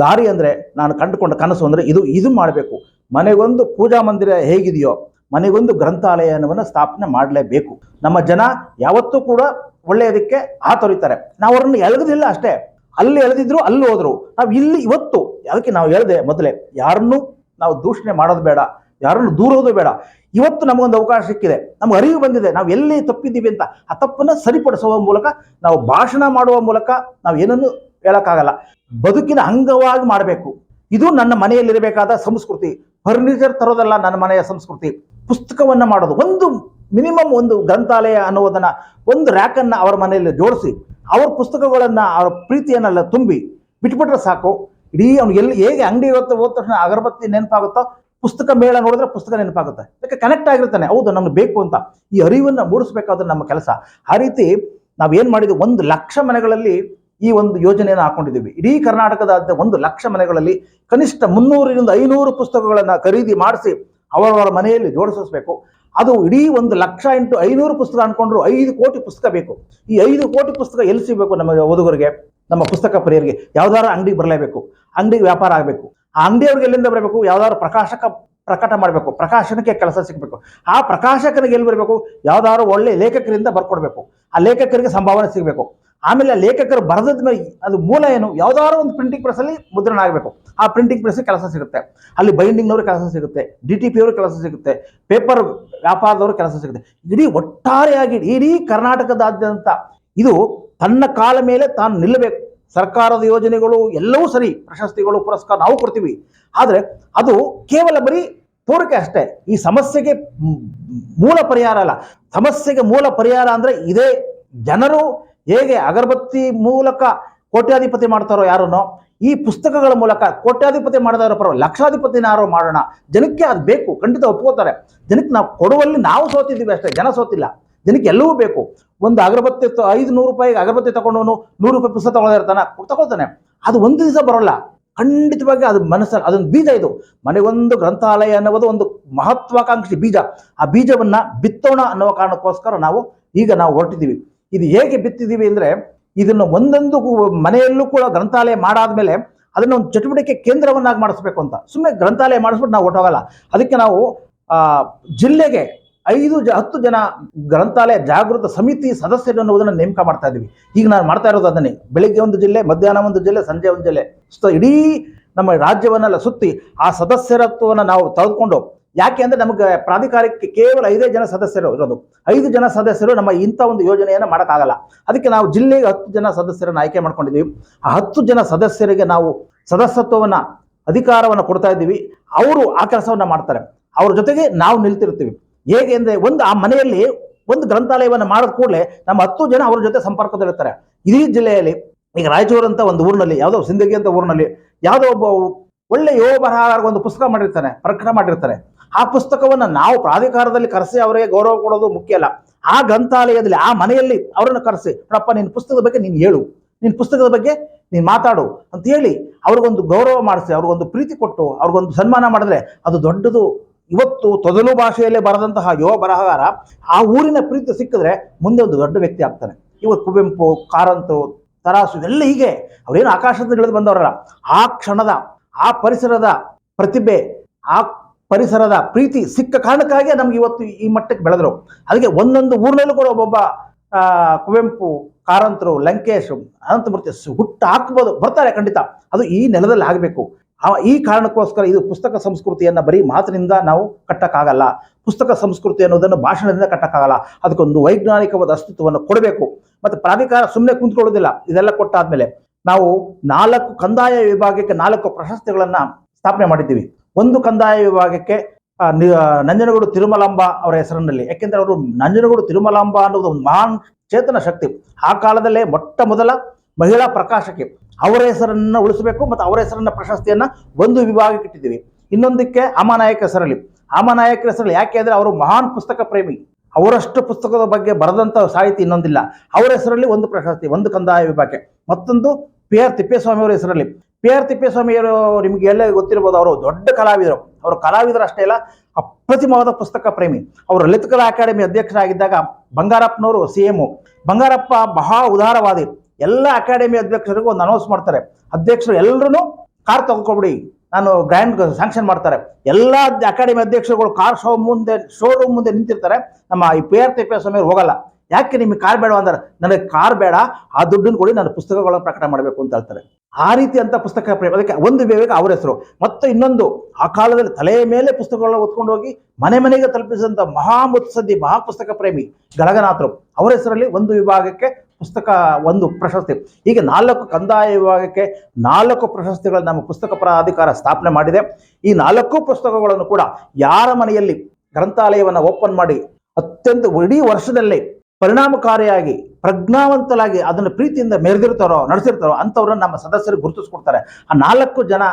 ದಾರಿ ಅಂದರೆ, ನಾನು ಕಂಡುಕೊಂಡ ಕನಸು ಅಂದರೆ ಇದು ಇದು ಮಾಡಬೇಕು. ಮನೆಗೊಂದು ಪೂಜಾ ಮಂದಿರ ಹೇಗಿದೆಯೋ, ಮನೆಗೊಂದು ಗ್ರಂಥಾಲಯವನ್ನು ಸ್ಥಾಪನೆ ಮಾಡಲೇಬೇಕು. ನಮ್ಮ ಜನ ಯಾವತ್ತೂ ಕೂಡ ಒಳ್ಳೆಯದಕ್ಕೆ ಹಾತೊರಿತಾರೆ ನಾವು ಅವ್ರನ್ನ ಎಳೆದಿಲ್ಲ ಅಷ್ಟೇ. ಅಲ್ಲಿ ಎಳೆದಿದ್ರು, ಅಲ್ಲಿ ಹೋದ್ರು. ನಾವು ಇಲ್ಲಿ, ಇವತ್ತು ಅದಕ್ಕೆ ನಾವು ಹೇಳಿದೆ ಮೊದಲೇ, ಯಾರನ್ನೂ ನಾವು ದೂಷಣೆ ಮಾಡೋದು ಬೇಡ ಯಾರನ್ನು ದೂರೋದು ಬೇಡ. ಇವತ್ತು ನಮಗೊಂದು ಅವಕಾಶ ಸಿಕ್ಕಿದೆ, ನಮ್ಗೆ ಅರಿವು ಬಂದಿದೆ, ನಾವು ಎಲ್ಲಿ ತಪ್ಪಿದ್ದೀವಿ ಅಂತ ಆ ತಪ್ಪನ್ನು ಸರಿಪಡಿಸುವ ಮೂಲಕ, ನಾವು ಭಾಷಣ ಮಾಡುವ ಮೂಲಕ ನಾವು ಏನನ್ನು ಹೇಳೋಕ್ಕಾಗಲ್ಲ. ಬದುಕಿನ ಅಂಗವಾಗಿ ಮಾಡಬೇಕು. ಇದು ನನ್ನ ಮನೆಯಲ್ಲಿರಬೇಕಾದ ಸಂಸ್ಕೃತಿ. ಫರ್ನಿಚರ್ ತರೋದಲ್ಲ ನನ್ನ ಮನೆಯ ಸಂಸ್ಕೃತಿ. ಪುಸ್ತಕವನ್ನು ಮಾಡೋದು, ಒಂದು ಮಿನಿಮಮ್ ಒಂದು ಗ್ರಂಥಾಲಯ ಅನ್ನೋದನ್ನು, ಒಂದು ರ್ಯಾಕನ್ನು ಅವರ ಮನೆಯಲ್ಲಿ ಜೋಡಿಸಿ, ಅವ್ರ ಪುಸ್ತಕಗಳನ್ನು, ಅವರ ಪ್ರೀತಿಯನ್ನೆಲ್ಲ ತುಂಬಿ, ಬಿಟ್ಬಿಟ್ರೆ ಸಾಕು. ಇಡೀ ಅವ್ನು ಎಲ್ಲಿ ಹೇಗೆ ಅಂಗಡಿ ಇವತ್ತು ಹೋದ ತಕ್ಷಣ ಅಗರಬತ್ತಿ ನೆನಪಾಗುತ್ತೋ, ಪುಸ್ತಕ ಮೇಳ ನೋಡಿದ್ರೆ ಪುಸ್ತಕ ನೆನಪಾಗುತ್ತೆ. ಅದಕ್ಕೆ ಕನೆಕ್ಟ್ ಆಗಿರ್ತಾನೆ. ಹೌದು, ನಮ್ಗೆ ಬೇಕು ಅಂತ. ಈ ಅರಿವನ್ನು ಮೂಡಿಸ್ಬೇಕಾದ್ರೆ ನಮ್ಮ ಕೆಲಸ. ಆ ರೀತಿ ನಾವೇನ್ ಮಾಡಿದ್ವಿ? ಒಂದು ಲಕ್ಷ ಮನೆಗಳಲ್ಲಿ ಈ ಒಂದು ಯೋಜನೆಯನ್ನು ಹಾಕೊಂಡಿದ್ದೀವಿ. ಇಡೀ ಕರ್ನಾಟಕದ ಒಂದು ಲಕ್ಷ ಮನೆಗಳಲ್ಲಿ ಕನಿಷ್ಠ ಮುನ್ನೂರರಿಂದ ಐನೂರು ಪುಸ್ತಕಗಳನ್ನು ಖರೀದಿ ಮಾಡಿಸಿ ಅವರವರ ಮನೆಯಲ್ಲಿ ಜೋಡಿಸಬೇಕು ಅದು ಇಡೀ ಒಂದು ಲಕ್ಷ ಇಂಟು ಐನೂರು ಪುಸ್ತಕ ಅನ್ಕೊಂಡ್ರು ಐದು ಕೋಟಿ ಪುಸ್ತಕ ಬೇಕು. ಈ ಐದು ಕೋಟಿ ಪುಸ್ತಕ ಎಲ್ಲಿ ಸಿಗಬೇಕು ನಮ್ಮ ಓದುಗರಿಗೆ? ನಮ್ಮ ಪುಸ್ತಕ ಪ್ರಿಯರಿಗೆ ಯಾವ್ದಾದ್ರು ಅಂಗಡಿಗೆ ಬರಲೇಬೇಕು, ಅಂಗಡಿಗೆ ವ್ಯಾಪಾರ ಆಗಬೇಕು, ಆ ಅಂಗಡಿಯವ್ರಿಗೆ ಎಲ್ಲಿಂದ ಬರಬೇಕು, ಯಾವ್ದಾದ್ರು ಪ್ರಕಾಶಕ ಪ್ರಕಟ ಮಾಡಬೇಕು, ಪ್ರಕಾಶನಕ್ಕೆ ಕೆಲಸ ಸಿಗಬೇಕು. ಆ ಪ್ರಕಾಶಕನಿಗೆ ಎಲ್ಲಿ ಬರಬೇಕು? ಯಾವ್ದಾದ್ರು ಒಳ್ಳೆ ಲೇಖಕರಿಂದ ಬರ್ಕೊಡ್ಬೇಕು. ಆ ಲೇಖಕರಿಗೆ ಸಂಭಾವನೆ ಸಿಗಬೇಕು. ಆಮೇಲೆ ಲೇಖಕರು ಬರೆದ ಮೇಲೆ ಅದು ಮೂಲ ಏನು? ಯಾವ್ದಾದ್ರು ಒಂದು ಪ್ರಿಂಟಿಂಗ್ ಪ್ರೆಸ್ಸಲ್ಲಿ ಮುದ್ರಣ ಆಗಬೇಕು. ಆ ಪ್ರಿಂಟಿಂಗ್ ಪ್ರೆಸ್ ಕೆಲಸ ಸಿಗುತ್ತೆ. ಅಲ್ಲಿ ಬೈಂಡಿಂಗ್ನವ್ರಿಗೆ ಕೆಲಸ ಸಿಗುತ್ತೆ. ಡಿ ಟಿ ಪಿ ಕೆಲಸ ಸಿಗುತ್ತೆ. ಪೇಪರ್ ವ್ಯಾಪಾರದವ್ರಿಗೆ ಕೆಲಸ ಸಿಗುತ್ತೆ. ಇಡೀ ಒಟ್ಟಾರೆಯಾಗಿ ಇಡೀ ಕರ್ನಾಟಕದಾದ್ಯಂತ ಇದು ತನ್ನ ಕಾಲ ಮೇಲೆ ತಾನು ನಿಲ್ಲಬೇಕು. ಸರ್ಕಾರದ ಯೋಜನೆಗಳು ಎಲ್ಲವೂ ಸರಿ, ಪ್ರಶಸ್ತಿಗಳು, ಪುರಸ್ಕಾರ ನಾವು ಕೊಡ್ತೀವಿ. ಆದರೆ ಅದು ಕೇವಲ ಬರೀ ತೋರಿಕೆ ಅಷ್ಟೇ. ಈ ಸಮಸ್ಯೆಗೆ ಮೂಲ ಪರಿಹಾರ ಅಲ್ಲ. ಸಮಸ್ಯೆಗೆ ಮೂಲ ಪರಿಹಾರ ಅಂದರೆ ಇದೇ ಜನರು ಹೇಗೆ ಅಗರಬತ್ತಿ ಮೂಲಕ ಕೋಟ್ಯಾಧಿಪತಿ ಮಾಡ್ತಾರೋ ಯಾರನ್ನೋ ಈ ಪುಸ್ತಕಗಳ ಮೂಲಕ ಕೋಟ್ಯಾಧಿಪತಿ ಮಾಡಿದವರ ಪರ ಲಕ್ಷಾಧಿಪತಿನಾರೋ ಮಾಡೋಣ. ಜನಕ್ಕೆ ಅದು ಬೇಕು, ಖಂಡಿತ ಒಪ್ಕೋತಾರೆ. ಜನಕ್ಕೆ ನಾವು ಕೊಡುವಲ್ಲಿ ನಾವು ಸೋತಿದ್ದೀವಿ ಅಷ್ಟೇ, ಜನ ಸೋತಿಲ್ಲ. ಜನಕ್ಕೆ ಎಲ್ಲವೂ ಬೇಕು. ಒಂದು ಅಗರಬತ್ತಿ ಐದು ನೂರು ರೂಪಾಯಿಗೆ ಅಗರಬತ್ತಿ ತಗೊಂಡವನು ನೂರು ರೂಪಾಯಿ ಪುಸ್ತಕ ತಗೊಳ್ದಿರ್ತಾನೆ ತಗೊಳ್ತಾನೆ. ಅದು ಒಂದು ದಿವಸ ಬರೋಲ್ಲ. ಖಂಡಿತವಾಗಿ ಅದು ಮನಸ್ಸಲ್ಲಿ ಅದೊಂದು ಬೀಜ ಇದು. ಮನೆಗೊಂದು ಗ್ರಂಥಾಲಯ ಅನ್ನೋದು ಒಂದು ಮಹತ್ವಾಕಾಂಕ್ಷಿ ಬೀಜ. ಆ ಬೀಜವನ್ನ ಬಿತ್ತೋಣ ಅನ್ನೋ ಕಾರಣಕ್ಕೋಸ್ಕರ ನಾವು ಈಗ ನಾವು ಹೊರಟಿದ್ದೀವಿ. ಇದು ಹೇಗೆ ಬಿತ್ತಿದ್ದೀವಿ ಅಂದ್ರೆ, ಇದನ್ನು ಒಂದೊಂದು ಮನೆಯಲ್ಲೂ ಕೂಡ ಗ್ರಂಥಾಲಯ ಮಾಡಾದ ಮೇಲೆ ಅದನ್ನ ಒಂದು ಚಟುವಟಿಕೆ ಕೇಂದ್ರವನ್ನಾಗಿ ಮಾಡಿಸ್ಬೇಕು ಅಂತ. ಸುಮ್ಮನೆ ಗ್ರಂಥಾಲಯ ಮಾಡಿಸ್ಬಿಟ್ಟು ನಾವು ಹೊಟ್ಟೋಗಲ್ಲ ಅದಕ್ಕೆ ನಾವು ಜಿಲ್ಲೆಗೆ ಐದು ಜ, ಹತ್ತು ಜನ ಗ್ರಂಥಾಲಯ ಜಾಗೃತ ಸಮಿತಿ ಸದಸ್ಯರು ಅನ್ನೋದನ್ನ ನೇಮಕ ಮಾಡ್ತಾ ಇದ್ದೀವಿ. ಈಗ ನಾನು ಮಾಡ್ತಾ ಇರೋದು ಅದನ್ನೇ. ಬೆಳಿಗ್ಗೆ ಒಂದು ಜಿಲ್ಲೆ, ಮಧ್ಯಾಹ್ನ ಒಂದು ಜಿಲ್ಲೆ, ಸಂಜೆ ಒಂದು ಜಿಲ್ಲೆ. ಸೊ ಇಡೀ ನಮ್ಮ ರಾಜ್ಯವನ್ನೆಲ್ಲ ಸುತ್ತಿ ಆ ಸದಸ್ಯರತ್ವವನ್ನು ನಾವು ತೆಗೆದುಕೊಂಡು, ಯಾಕೆ ಅಂದ್ರೆ ನಮಗೆ ಪ್ರಾಧಿಕಾರಕ್ಕೆ ಕೇವಲ ಐದೇ ಜನ ಸದಸ್ಯರು ಇರೋದು. ಐದು ಜನ ಸದಸ್ಯರು ನಮ್ಮ ಇಂಥ ಒಂದು ಯೋಜನೆಯನ್ನು ಮಾಡೋಕ್ಕಾಗಲ್ಲ. ಅದಕ್ಕೆ ನಾವು ಜಿಲ್ಲೆಗೆ ಹತ್ತು ಜನ ಸದಸ್ಯರನ್ನು ಆಯ್ಕೆ ಮಾಡ್ಕೊಂಡಿದ್ದೀವಿ. ಆ ಹತ್ತು ಜನ ಸದಸ್ಯರಿಗೆ ನಾವು ಸದಸ್ಯತ್ವವನ್ನು, ಅಧಿಕಾರವನ್ನು ಕೊಡ್ತಾ ಇದ್ದೀವಿ. ಅವರು ಆ ಕೆಲಸವನ್ನು ಮಾಡ್ತಾರೆ. ಅವ್ರ ಜೊತೆಗೆ ನಾವು ನಿಲ್ತಿರ್ತೀವಿ. ಹೇಗೆ ಅಂದ್ರೆ ಒಂದು ಆ ಮನೆಯಲ್ಲಿ ಒಂದು ಗ್ರಂಥಾಲಯವನ್ನು ಮಾಡಿದ ಕೂಡಲೇ ನಮ್ಮ ಹತ್ತು ಜನ ಅವ್ರ ಜೊತೆ ಸಂಪರ್ಕದಲ್ಲಿರ್ತಾರೆ. ಇಡೀ ಜಿಲ್ಲೆಯಲ್ಲಿ ಈಗ ರಾಯಚೂರು ಅಂತ ಒಂದು ಊರಿನಲ್ಲಿ, ಯಾವುದೋ ಸಿಂದಗಿ ಅಂತ ಊರಿನಲ್ಲಿ ಯಾವುದೋ ಒಬ್ಬ ಒಳ್ಳೆ ಯುವ ಒಂದು ಪುಸ್ತಕ ಮಾಡಿರ್ತಾನೆ ಪ್ರಕಟ ಮಾಡಿರ್ತಾರೆ. ಆ ಪುಸ್ತಕವನ್ನು ನಾವು ಪ್ರಾಧಿಕಾರದಲ್ಲಿ ಕರೆಸಿ ಅವರಿಗೆ ಗೌರವ ಕೊಡೋದು ಮುಖ್ಯ ಅಲ್ಲ. ಆ ಗ್ರಂಥಾಲಯದಲ್ಲಿ, ಆ ಮನೆಯಲ್ಲಿ ಅವರನ್ನು ಕರೆಸಿ, ನೋಡಪ್ಪ, ನಿನ್ನ ಪುಸ್ತಕದ ಬಗ್ಗೆ ನೀನು ಹೇಳು. ನಿನ್ನ ಪುಸ್ತಕದ ಬಗ್ಗೆ ನೀನು ಮಾತಾಡು. ಅಂತ ಹೇಳಿ ಅವ್ರಿಗೊಂದು ಗೌರವ ಮಾಡಿಸಿ, ಅವ್ರಿಗೊಂದು ಪ್ರೀತಿ ಕೊಟ್ಟು, ಅವ್ರಿಗೊಂದು ಸನ್ಮಾನ ಮಾಡಿದ್ರೆ ಅದು ದೊಡ್ಡದು ಇವತ್ತು ತೊದಲು ಭಾಷೆಯಲ್ಲೇ ಬರೆದಂತಹ ಯುವ ಬರಹಗಾರ ಆ ಊರಿನ ಪ್ರೀತಿ ಸಿಕ್ಕಿದ್ರೆ ಮುಂದೆ ಒಂದು ದೊಡ್ಡ ವ್ಯಕ್ತಿ ಆಗ್ತಾನೆ. ಇವತ್ತು ಕುವೆಂಪು, ಕಾರಂತರು, ತರಾಸು ಇವೆಲ್ಲ ಹೀಗೆ ಅವರೇನು ಆಕಾಶದಿಂದ ಇಳಿದು ಬಂದವರಲ್ಲ. ಆ ಕ್ಷಣದ, ಆ ಪರಿಸರದ ಪ್ರತಿಭೆ, ಆ ಪರಿಸರದ ಪ್ರೀತಿ ಸಿಕ್ಕ ಕಾರಣಕ್ಕಾಗಿ ನಮ್ಗೆ ಇವತ್ತು ಈ ಮಟ್ಟಕ್ಕೆ ಬೆಳೆದರು. ಅದಕ್ಕೆ ಒಂದೊಂದು ಊರಿನಲ್ಲೂ ಕೂಡ ಒಬ್ಬೊಬ್ಬ ಕುವೆಂಪು, ಕಾರಂತರು, ಲಂಕೇಶ್, ಅನಂತಮೂರ್ತಿ ಹುಟ್ಟು ಹಾಕ್ಬೋದು ಬರ್ತಾರೆ ಖಂಡಿತ. ಅದು ಈ ನೆಲದಲ್ಲಿ ಆಗಬೇಕು. ಈ ಕಾರಣಕ್ಕೋಸ್ಕರ ಇದು ಪುಸ್ತಕ ಸಂಸ್ಕೃತಿಯನ್ನ ಬರೀ ಮಾತಿನಿಂದ ನಾವು ಕಟ್ಟಕ್ಕಾಗಲ್ಲ. ಪುಸ್ತಕ ಸಂಸ್ಕೃತಿ ಅನ್ನೋದನ್ನು ಭಾಷಣದಿಂದ ಕಟ್ಟಕ್ಕಾಗಲ್ಲ. ಅದಕ್ಕೊಂದು ವೈಜ್ಞಾನಿಕವಾದ ಅಸ್ತಿತ್ವವನ್ನು ಕೊಡಬೇಕು. ಮತ್ತು ಪ್ರಾಧಿಕಾರ ಸುಮ್ಮನೆ ಕುಂತ್ಕೊಳ್ಳೋದಿಲ್ಲ. ಇದೆಲ್ಲ ಕೊಟ್ಟಾದ್ಮೇಲೆ ನಾವು ನಾಲ್ಕು ಕಂದಾಯ ವಿಭಾಗಕ್ಕೆ ನಾಲ್ಕು ಪ್ರಶಸ್ತಿಗಳನ್ನು ಸ್ಥಾಪನೆ ಮಾಡಿದ್ದೀವಿ. ಒಂದು ಕಂದಾಯ ವಿಭಾಗಕ್ಕೆ ಆ, ನಂಜನಗೂಡು ತಿರುಮಲಾಂಬ ಅವರ ಹೆಸರಿನಲ್ಲಿ. ಯಾಕೆಂದರೆ ಅವರು ನಂಜನಗೂಡು ತಿರುಮಲಾಂಬ ಅನ್ನೋದು ಒಂದು ಮಹಾನ್ ಚೇತನ ಶಕ್ತಿ. ಆ ಕಾಲದಲ್ಲೇ ಮೊಟ್ಟ ಮೊದಲ ಮಹಿಳಾ ಪ್ರಕಾಶಕಿ. ಅವರ ಹೆಸರನ್ನು ಉಳಿಸಬೇಕು ಮತ್ತು ಅವರ ಹೆಸರನ್ನ ಪ್ರಶಸ್ತಿಯನ್ನ ಒಂದು ವಿಭಾಗಕ್ಕೆ ಇಟ್ಟಿದ್ದೀವಿ. ಇನ್ನೊಂದಕ್ಕೆ ಅಮಾನಾಯಕ ಹೆಸರಲ್ಲಿ. ಅಮಾನಾಯಕ ಹೆಸರಲ್ಲಿ ಯಾಕೆ ಅಂದರೆ ಅವರು ಮಹಾನ್ ಪುಸ್ತಕ ಪ್ರೇಮಿ. ಅವರಷ್ಟು ಪುಸ್ತಕದ ಬಗ್ಗೆ ಬರೆದಂಥ ಸಾಹಿತಿ ಇನ್ನೊಂದಿಲ್ಲ. ಅವರ ಹೆಸರಲ್ಲಿ ಒಂದು ಪ್ರಶಸ್ತಿ, ಒಂದು ಕಂದಾಯ ವಿಭಾಗಕ್ಕೆ. ಮತ್ತೊಂದು ಪಿ ಆರ್ ತಿಪ್ಪೇಸ್ವಾಮಿ ಅವರ ಹೆಸರಲ್ಲಿ. ಪಿ ಆರ್ ತಿಪ್ಪೇಸ್ವಾಮಿಯವರು ನಿಮಗೆ ಎಲ್ಲ ಗೊತ್ತಿರ್ಬೋದು, ಅವರು ದೊಡ್ಡ ಕಲಾವಿದರು. ಅವರು ಕಲಾವಿದರು ಅಷ್ಟೇ ಅಲ್ಲ, ಅಪ್ರತಿಮವಾದ ಪುಸ್ತಕ ಪ್ರೇಮಿ. ಅವರು ಲಲಿತ ಕಲಾ ಅಕಾಡೆಮಿ ಅಧ್ಯಕ್ಷರಾಗಿದ್ದಾಗ ಬಂಗಾರಪ್ಪನವರು ಸಿ ಬಂಗಾರಪ್ಪ ಬಹಳ ಉದಾರವಾದಿ. ಎಲ್ಲ ಅಕಾಡೆಮಿ ಅಧ್ಯಕ್ಷರಿಗೂ ಒಂದು ಅನೌನ್ಸ್ ಮಾಡ್ತಾರೆ. ಅಧ್ಯಕ್ಷರು ಎಲ್ಲರೂ ಕಾರ್ ತಗೊಂಡ್ಕೊಬಿಡಿ, ನಾನು ಗ್ರ್ಯಾಂಡ್ ಸ್ಯಾಂಕ್ಷನ್ ಮಾಡ್ತಾರೆ. ಎಲ್ಲ ಅಕಾಡೆಮಿ ಅಧ್ಯಕ್ಷರುಗಳು ಕಾರ್ ಶೋ ಮುಂದೆ ಶೋರೂಮ್ ಮುಂದೆ ನಿಂತಿರ್ತಾರೆ. ನಮ್ಮ ಈ ಪಿ ಆರ್ ತಿಪ್ಪೇಸ್ವಾಮಿ ಸ್ವಾಮಿ ಹೋಗಲ್ಲ. ಯಾಕೆ ನಿಮಗೆ ಕಾರ್ ಬೇಡ ಅಂದ್ರೆ? ನನಗೆ ಕಾರ್ ಬೇಡ, ಆ ದುಡ್ಡನ್ನು ಕೊಡಿ ನಾನು ಪುಸ್ತಕಗಳನ್ನು ಪ್ರಕಟ ಮಾಡಬೇಕು ಅಂತ ಹೇಳ್ತಾರೆ. ಆ ರೀತಿ ಅಂತ ಪುಸ್ತಕ ಪ್ರೇಮ ಅದಕ್ಕೆ ಒಂದು ವಿವೇಕ ಅವರ ಹೆಸರು. ಮತ್ತು ಇನ್ನೊಂದು, ಆ ಕಾಲದಲ್ಲಿ ತಲೆಯ ಮೇಲೆ ಪುಸ್ತಕಗಳನ್ನ ಓದ್ಕೊಂಡು ಹೋಗಿ ಮನೆ ಮನೆಗೆ ತಲುಪಿಸಿದಂಥ ಮಹಾ ಪುಸ್ತಕ ಪ್ರೇಮಿ ಗಳಗನಾಥರು. ಅವರ ಹೆಸರಲ್ಲಿ ಒಂದು ವಿಭಾಗಕ್ಕೆ ಪುಸ್ತಕ ಒಂದು ಪ್ರಶಸ್ತಿ. ಹೀಗೆ ನಾಲ್ಕು ಕಂದಾಯ ವಿಭಾಗಕ್ಕೆ ನಾಲ್ಕು ಪ್ರಶಸ್ತಿಗಳನ್ನು ನಮ್ಮ ಪುಸ್ತಕ ಪ್ರಾಧಿಕಾರ ಸ್ಥಾಪನೆ ಮಾಡಿದೆ. ಈ ನಾಲ್ಕು ಪುಸ್ತಕಗಳನ್ನು ಕೂಡ ಯಾರ ಮನೆಯಲ್ಲಿ ಗ್ರಂಥಾಲಯವನ್ನು ಓಪನ್ ಮಾಡಿ ಅತ್ಯಂತ ಇಡೀ ವರ್ಷದಲ್ಲಿ ಪರಿಣಾಮಕಾರಿಯಾಗಿ, ಪ್ರಜ್ಞಾವಂತಲಾಗಿ ಅದನ್ನು ಪ್ರೀತಿಯಿಂದ ಮೆರೆದಿರ್ತಾರೋ, ನಡೆಸಿರ್ತಾರೋ ಅಂಥವ್ರನ್ನ ನಮ್ಮ ಸದಸ್ಯರು ಗುರುತಿಸ್ಕೊಡ್ತಾರೆ. ಆ ನಾಲ್ಕು ಜನ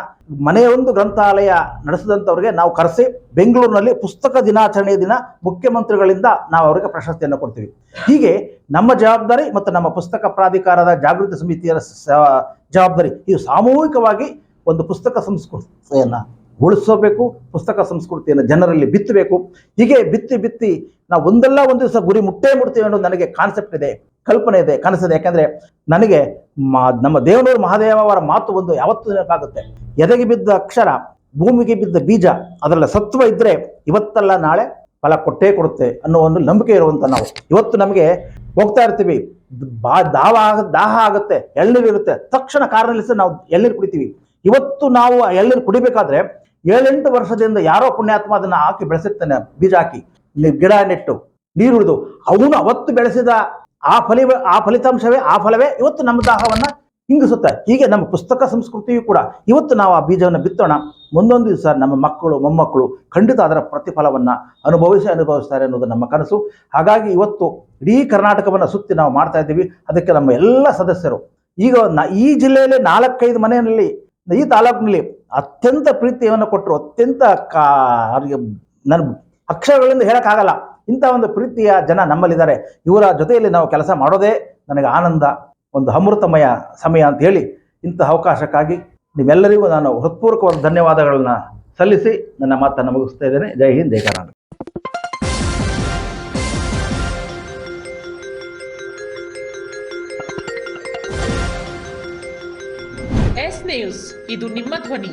ಮನೆಯೊಂದು ಗ್ರಂಥಾಲಯ ನಡೆಸಿದಂಥವ್ರಿಗೆ ನಾವು ಕರೆಸಿ, ಬೆಂಗಳೂರಿನಲ್ಲಿ ಪುಸ್ತಕ ದಿನಾಚರಣೆಯ ದಿನ ಮುಖ್ಯಮಂತ್ರಿಗಳಿಂದ ನಾವು ಅವರಿಗೆ ಪ್ರಶಸ್ತಿಯನ್ನು ಕೊಡ್ತೀವಿ. ಹೀಗೆ ನಮ್ಮ ಜವಾಬ್ದಾರಿ ಮತ್ತು ನಮ್ಮ ಪುಸ್ತಕ ಪ್ರಾಧಿಕಾರದ ಜಾಗೃತಿ ಸಮಿತಿಯ ಜವಾಬ್ದಾರಿ, ಇದು ಸಾಮೂಹಿಕವಾಗಿ ಒಂದು ಪುಸ್ತಕ ಸಂಸ್ಕೃತಿಯನ್ನು ಉಳಿಸಬೇಕು, ಪುಸ್ತಕ ಸಂಸ್ಕೃತಿಯನ್ನು ಜನರಲ್ಲಿ ಬಿತ್ತಬೇಕು. ಹೀಗೆ ಬಿತ್ತಿ ಬಿತ್ತಿ ನಾವು ಒಂದಲ್ಲ ಒಂದು ದಿವಸ ಗುರಿ ಮುಟ್ಟೇ ಮುಡ್ತೀವಿ ಅನ್ನೋದು ನನಗೆ ಕಾನ್ಸೆಪ್ಟ್ ಇದೆ, ಕಲ್ಪನೆ ಇದೆ ಕನಸಿದೆ ಯಾಕಂದ್ರೆ ನನಗೆ ಮಾ, ನಮ್ಮ ದೇವನೂರು ಮಹಾದೇವ ಅವರ ಮಾತು ಒಂದು ಯಾವತ್ತೂ ನೆನಪಾಗುತ್ತೆ. ಎದೆಗೆ ಬಿದ್ದ ಅಕ್ಷರ, ಭೂಮಿಗೆ ಬಿದ್ದ ಬೀಜ, ಅದರಲ್ಲಿ ಸತ್ವ ಇದ್ರೆ ಇವತ್ತಲ್ಲ ನಾಳೆ ಫಲ ಕೊಟ್ಟೇ ಕೊಡುತ್ತೆ ಅನ್ನೋ ಒಂದು ನಂಬಿಕೆ ಇರುವಂತ ನಾವು. ಇವತ್ತು ನಮಗೆ ಹೋಗ್ತಾ ಇರ್ತೀವಿ, ಬಾ, ದಾವ ಆಗ, ದಾಹ ಆಗುತ್ತೆ, ಎಳ್ನೀರು ಇರುತ್ತೆ. ತಕ್ಷಣ ಕಾರಣ ಸಹ ನಾವು ಎಳ್ನೀರು ಕುಡಿತೀವಿ. ಇವತ್ತು ನಾವು ಎಳ್ನೀರು ಕುಡಿಬೇಕಾದ್ರೆ ಏಳೆಂಟು ವರ್ಷದಿಂದ ಯಾರೋ ಪುಣ್ಯಾತ್ಮ ಅದನ್ನ ಹಾಕಿ ಬೆಳೆಸಿರ್ತಾನೆ ಬೀಜ ಹಾಕಿ. ಗಿಡ ನೆಟ್ಟು, ನೀರು ಉಳಿದು. ಅವನು ಅವತ್ತು ಬೆಳೆಸಿದ ಆ ಫಲಿ, ಆ ಫಲಿತಾಂಶವೇ, ಆ ಫಲವೇ ಇವತ್ತು ನಮ್ಮ ದಾಹವನ್ನ ಹಿಂಗಿಸುತ್ತೆ ಹೀಗೆ ನಮ್ಮ ಪುಸ್ತಕ ಸಂಸ್ಕೃತಿಯು ಕೂಡ ಇವತ್ತು ನಾವು ಆ ಬೀಜವನ್ನು ಬಿತ್ತೋಣ. ಮುಂದೊಂದು ದಿವಸ ನಮ್ಮ ಮಕ್ಕಳು, ಮೊಮ್ಮಕ್ಕಳು ಖಂಡಿತ ಅದರ ಪ್ರತಿಫಲವನ್ನ ಅನುಭವಿಸಿ ಅನುಭವಿಸ್ತಾರೆ ಅನ್ನೋದು ನಮ್ಮ ಕನಸು. ಹಾಗಾಗಿ ಇವತ್ತು ಇಡೀ ಕರ್ನಾಟಕವನ್ನು ಸುತ್ತಿ ನಾವು ಮಾಡ್ತಾ ಇದ್ದೀವಿ. ಅದಕ್ಕೆ ನಮ್ಮ ಎಲ್ಲ ಸದಸ್ಯರು, ಈಗ ಈ ಜಿಲ್ಲೆಯಲ್ಲಿ ನಾಲ್ಕೈದು ಮನೆಯಲ್ಲಿ, ಈ ತಾಲೂಕಿನಲ್ಲಿ ಅತ್ಯಂತ ಪ್ರೀತಿಯನ್ನು ಕೊಟ್ಟರು, ಅತ್ಯಂತ ಕಾ, ಅವರಿಗೆ ನನ್ನ ಅಕ್ಷರಗಳಿಂದ ಹೇಳೋಕ್ಕಾಗಲ್ಲ. ಇಂಥ ಒಂದು ಪ್ರೀತಿಯ ಜನ ನಮ್ಮಲ್ಲಿದ್ದಾರೆ. ಇವರ ಜೊತೆಯಲ್ಲಿ ನಾವು ಕೆಲಸ ಮಾಡೋದೇ ನನಗೆ ಆನಂದ, ಒಂದು ಅಮೃತಮಯ ಸಮಯ ಅಂತ ಹೇಳಿ ಇಂಥ ಅವಕಾಶಕ್ಕಾಗಿ ನಿಮ್ಮೆಲ್ಲರಿಗೂ ನಾನು ಹೃತ್ಪೂರ್ವಕವಾದ ಧನ್ಯವಾದಗಳನ್ನು ಸಲ್ಲಿಸಿ ನನ್ನ ಮಾತನ್ನು ಮುಗಿಸ್ತಾ ಇದ್ದೇನೆ. ಜೈ ಹಿಂದ್, ಜೈ ಕರ್ನಾಟಕ. ಇದು ನಿಮ್ಮ ಧ್ವನಿ.